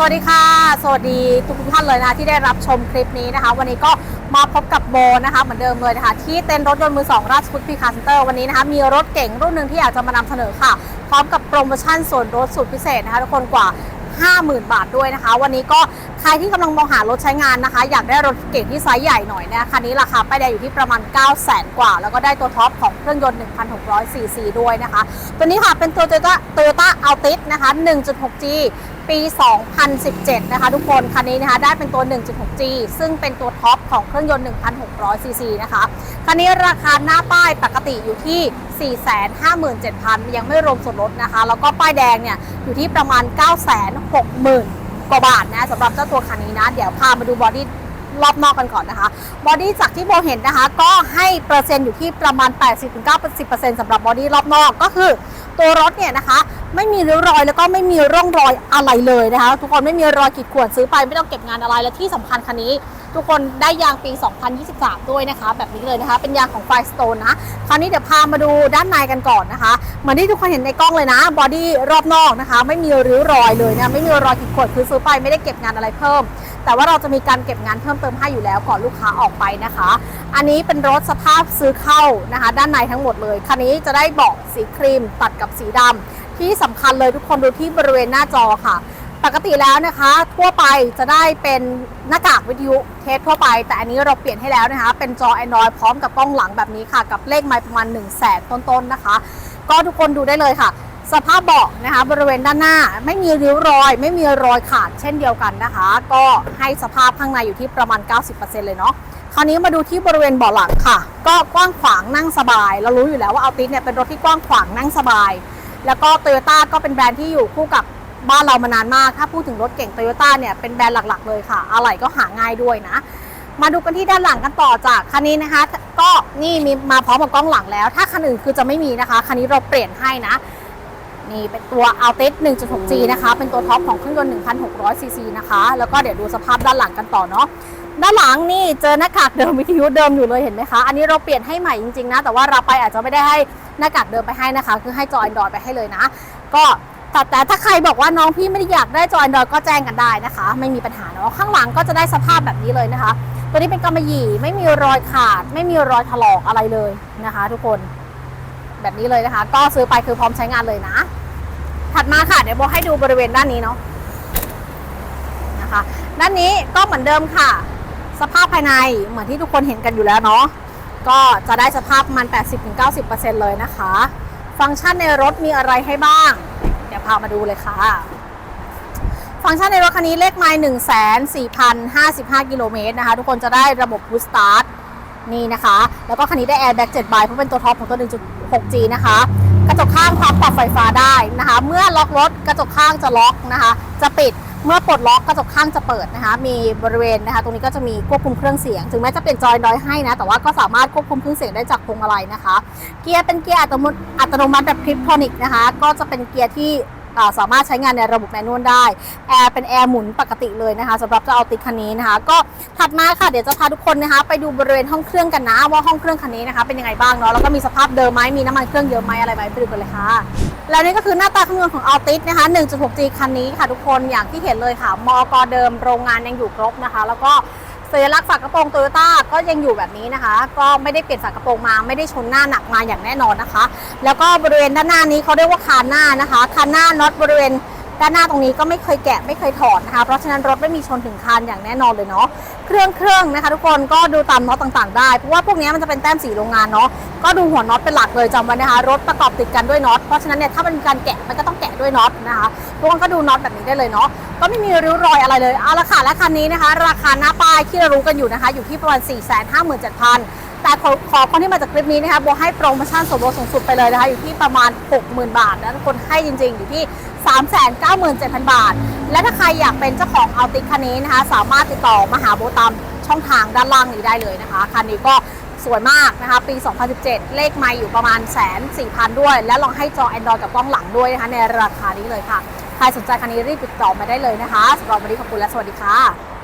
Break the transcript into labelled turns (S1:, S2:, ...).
S1: สวัสดีค่ะ สวัสดีทุกทุกท่านเลยนะคะที่ได้รับชมคลิปนี้นะคะ วันนี้ก็มาพบกับโบนะคะเหมือนเดิมเลยนะคะที่เต็นรถยนต์มือสองราชพฤกษ์พีคาร์เซ็นเตอร์วันนี้นะคะมีรถเก่งรุ่นหนึ่งที่อยากจะมานำเสนอค่ะ พร้อมกับโปรโมชั่นส่วนลดสุดพิเศษนะคะทุกคนกว่า 50,000 บาทด้วยนะคะ วันนี้ก็ใครที่กำลังมองหารถใช้งานนะคะ อยากได้รถเก่งที่ไซส์ใหญ่หน่อยนะคะคันนี้ราคาป้ายแดงอยู่ที่ประมาณ9 0 0 0 0 0 กว่า แล้วก็ได้ตัวท็อปของเครื่องยนต์ 1,600 ซีซีด้วยนะคะ ตัวนี้ค่ะเป็นตัว Toyota Toyota Altis นะคะ 1.6G ปี 2017 นะคะ ทุกคนคันนี้นะคะได้เป็นตัว 1.6G ซึ่งเป็นตัวท็อปของเครื่องยนต์ 1,600 ซีซีนะคะ คันนี้ราคาหน้าป้ายปกติอยู่ที่ 457,000 ยังไม่รวมส่วนลดนะคะ แล้วก็ป้ายแดงเนี่ยอยู่ที่ประมาณ 960,000 กว่าบาทนะสำหรับเจ้าตัวคันนี้นะ เดี๋ยวพามาดูบอดี้รอบนอกกันก่อนนะคะ บอดี้จากที่โบเห็นนะคะ ก็ให้เปอร์เซ็นต์อยู่ที่ประมาณ 80-90%สำหรับบอดี้รอบนอกก็คือตัวรถเนี่ยนะคะไม่มีริ้วรอยแล้วก็ไม่มีร่องรอยอะไรเลยนะคะ ทุกคนไม่มีรอยขีดข่วนซื้อไปไม่ต้องเก็บงานอะไรและที่สำคัญคันนี้ ทุกคนได้ยางปี 2023 ด้วยนะคะ แบบนี้เลยนะคะ เป็นยางของ Firestone นะคราวนี้เดี๋ยวพามาดูด้านในกันก่อนนะคะเหมือนที่ทุกคนเห็นในกล้องเลยนะบอดี้รอบนอกนะคะ ไม่มีริ้วรอยเลยนะไม่มีรอยขีดข่วนคือซื้อไปไม่ได้เก็บงานอะไรเพิ่ม แต่ว่าเราจะมีการเก็บงานเพิ่มเติมให้อยู่แล้วก่อนลูกค้าออกไปนะคะ อันนี้เป็นรถสภาพซื้อเข้านะคะ ด้านในทั้งหมดเลยคันนี้จะได้เบาะสีครีมตัดกับสีดำ ที่สำคัญเลยทุกคนดูที่บริเวณหน้าจอค่ะ ปกติแล้วนะคะ ทั่วไปจะได้เป็นหน้ากากวิทยุเทปทั่วไป แต่อันนี้เราเปลี่ยนให้แล้วนะคะ เป็นจอ Android พร้อมกับกล้องหลังแบบนี้ค่ะ กับเลขไมล์ประมาณ 1 0 0 0 0แสนต้นๆนะคะ ก็ทุกคนดูได้เลยค่ะ สภาพเบาะนะคะ บริเวณด้านหน้า ไม่มีริ้วรอย ไม่มีรอยขาดเช่นเดียวกันนะคะ ก็ให้สภาพข้างในอยู่ที่ประมาณ 90%เลยเนาะคราวนี้มาดูที่บริเวณเบาะหลังค่ะ ก็กว้างขวางนั่งสบาย เรารู้อยู่แล้วว่าอัลติสเนี่ยเป็นรถที่กว้างขวางนั่งสบาย แล้วก็โตโยต้าก็เป็นแบรนด์ที่อยู่คู่กับบ้านเรามานานมาก ถ้าพูดถึงรถเก่งโตโยต้าเนี่ยเป็นแบรนด์หลักๆ เลยค่ะ อะไหล่ก็หาง่ายด้วยนะ มาดูกันที่ด้านหลังกันต่อจากคันนี้นะคะ ก็นี่มีมาพร้อมกับกล้องหลังแล้ว ถ้าคันอื่นคือจะไม่มีนะคะ คันนี้เราเปลี่ยนให้นะ นี่เป็นตัว Altis 1.6G นะคะ เป็นตัวท็อปของเครื่องยนต์ 1,600ซีซีนะคะ แล้วก็เดี๋ยวดูสภาพด้านหลังกันต่อเนาะด้านหลังนี่เจอหน้ากากเดิมวิทยุเดิมอยู่เลยเห็นไหมคะ อันนี้เราเปลี่ยนให้ใหม่จริงๆนะ แต่ว่าเราไปอาจจะไม่ได้ให้ หน้ากากเดิมไปให้นะคะ คือให้จอ Android ไปให้เลยนะ ก็แต่แต่ถ้าใครบอกว่าน้องพี่ไม่ได้อยากได้จอ Android ก็แจ้งกันได้นะคะ ไม่มีปัญหาเนาะข้างหลังก็จะได้สภาพแบบนี้เลยนะคะ ตัวนี้เป็นกำมะหยี่ไม่มีรอยขาด ไม่มีรอยถลอกอะไรเลยนะคะ ทุกคนแบบนี้เลยนะคะ ก็ซื้อไปคือพร้อมใช้งานเลยนะ ถัดมาค่ะเดี๋ยวโบให้ดูบริเวณด้านนี้เนาะนะคะ ด้านนี้ก็เหมือนเดิมค่ะ สภาพภายในเหมือนที่ทุกคนเห็นกันอยู่แล้วเนาะ ก็จะได้สภาพประมัน 80-90%เลยนะคะ ฟังก์ชันในรถมีอะไรให้บ้าง เดี๋ยวพามาดูเลยค่ะ ฟังก์ชันในรถคันนี้เลขไมล์1 4 0 5 5 กิโลเมตรนะคะ ทุกคนจะได้ระบบ Boost Start นี่นะคะ แล้วก็คันนี้ได้ Airbag 7ใบเพราะเป็นตัวท็อปของตัว 1.6G นะคะ กระจกข้างพร้อมปรับไฟฟ้าได้นะคะ เมื่อล็อกรถกระจกข้างจะล็อกนะคะ จะปิด เมื่อปลดล็อกกระจกข้างจะเปิดนะคะ มีบริเวณนะคะ ตรงนี้ก็จะมีควบคุมเครื่องเสียง ถึงแม้จะเป็นจอยน้อยให้นะ แต่ว่าก็สามารถควบคุมเครื่องเสียงได้จากพวงมาลัยนะคะ เกียร์เป็นเกียร์อัตโนมัติแบบคลิปทรอนิกนะคะ ก็จะเป็นเกียร์ที่ สามารถใช้งานในระบบแมนนวลได้แอร์เป็นแอร์หมุนปกติเลยนะคะสำหรับเจ้าเอาติคันนี้นะคะ ก็ถัดมาค่ะเดี๋ยวจะพาทุกคนนะคะไปดูบริเวณห้องเครื่องกันนะ ว่าห้องเครื่องคันนี้นะคะเป็นยังไงบ้างเนาะแล้วก็มีสภาพเดิมไหมมีน้ำมันเครื่องเยอะไหมอะไรไหมไปดูกันเลยค่ะแล้วนี่ก็คือหน้าตาเครื่องยนต์ของ Altis นะคะ 1.6G คันนี้ค่ะทุกคนอย่างที่เห็นเลยค่ะมอกเดิมโรงงานยังอยู่ครบนะคะ แล้วก็ สัญลักษณ์ฝากระโปรงโตโยต้าก็ยังอยู่แบบนี้นะคะ ก็ไม่ได้เปลี่ยนฝากระโปรงมาไม่ได้ชนหน้าหนักมาอย่างแน่นอนนะคะ แล้วก็บริเวณด้านหน้านี้เขาเรียกว่าคานหน้านะคะคานหน้าน็อตบริเวณด้านหน้าตรงนี้ก็ไม่เคยแกะไม่เคยถอดนะคะ เพราะฉะนั้นรถไม่มีชนถึงคานอย่างแน่นอนเลยเนาะเครื่องเครื่องนะคะ ทุกคนก็ดูตามน็อตต่าง ๆ ได้ เพราะว่าพวกนี้มันจะเป็นแต้มสีโรงงานเนาะก็ดูหัวน็อตเป็นหลักเลยจำไว้นะคะ รถประกอบติดกันด้วยน็อตเพราะฉะนั้นเนี่ยถ้ามันมีการแกะมันก็ต้องแกะ ด้วยน็อตนะคะทุกคนก็ดูน็อตแบบนี้ได้เลยเนาะก็ไม่มีริ้วรอยอะไรเลยเอาละค่ะและคันนี้นะคะ ราคาหน้าป้ายที่เรารู้กันอยู่นะคะ อยู่ที่ประมาณ 4 5 7 0 0 0แต่ขอขอคนที่มาจากคลิปนี้นะคะโบให้โปรโมชั่นส่วนลดสูงสุดไปเลยนะคะ อยู่ที่ประมาณ 60,000 บาทนะทุกคนให้จริง ๆ อยู่ที่ 397,000 บาท และถ้าใครอยากเป็นเจ้าของเอาติคันนี้นะคะ สามารถติดต่อมาหาโบตามช่องทางด้านล่างนี้ได้เลยนะคะ คันนี้ก็ สวยมากนะคะ ปี 2017 เลขไม่อยู่ประมาณแสนสี่พันด้วย และลองให้จอ Android กับกล้องหลังด้วยนะคะ ในราคานี้เลยค่ะ ใครสนใจคันนี้รีบติดต่อมาได้เลยนะคะสำหรับวันนี้ขอบคุณและสวัสดีค่ะ